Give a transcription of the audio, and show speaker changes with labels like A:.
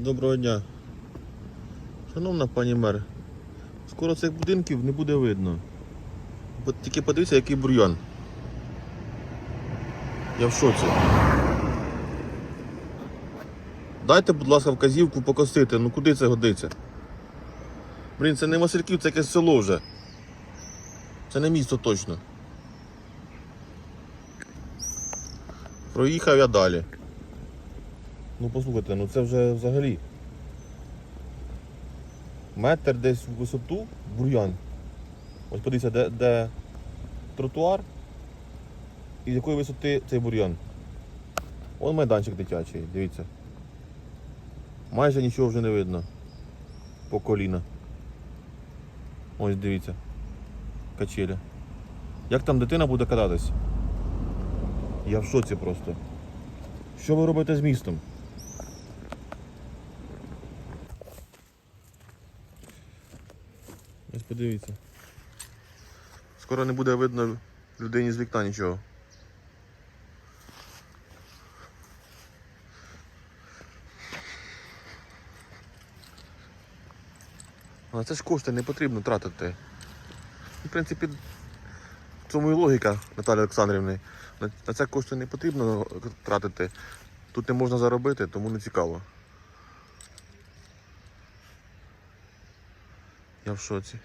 A: Доброго дня. Шановна пані мер, скоро цих будинків не буде видно. Тільки подивіться, який бур'ян. Я в шоці. Дайте, будь ласка, вказівку покосити. Ну куди це годиться? Блін, це не Васильків, це якесь село вже. Це не місто точно. Проїхав я далі. Ну послухайте, ну це вже взагалі. Метр десь в висоту бур'ян. Ось подивіться, де, де тротуар і з якої висоти цей бур'ян. Вон майданчик дитячий, дивіться. Майже нічого вже не видно. По коліна. Ось дивіться. Качеля. Як там дитина буде кататись? Я в шоці просто. Що ви робите з містом? Ось подивіться. Скоро не буде видно людині з вікна нічого. А це ж кошти не потрібно тратити. В принципі, в цьому і логіка Наталі Олександрівни. На, це кошти не потрібно тратити. Тут не можна заробити, тому не цікаво. Я в шоці.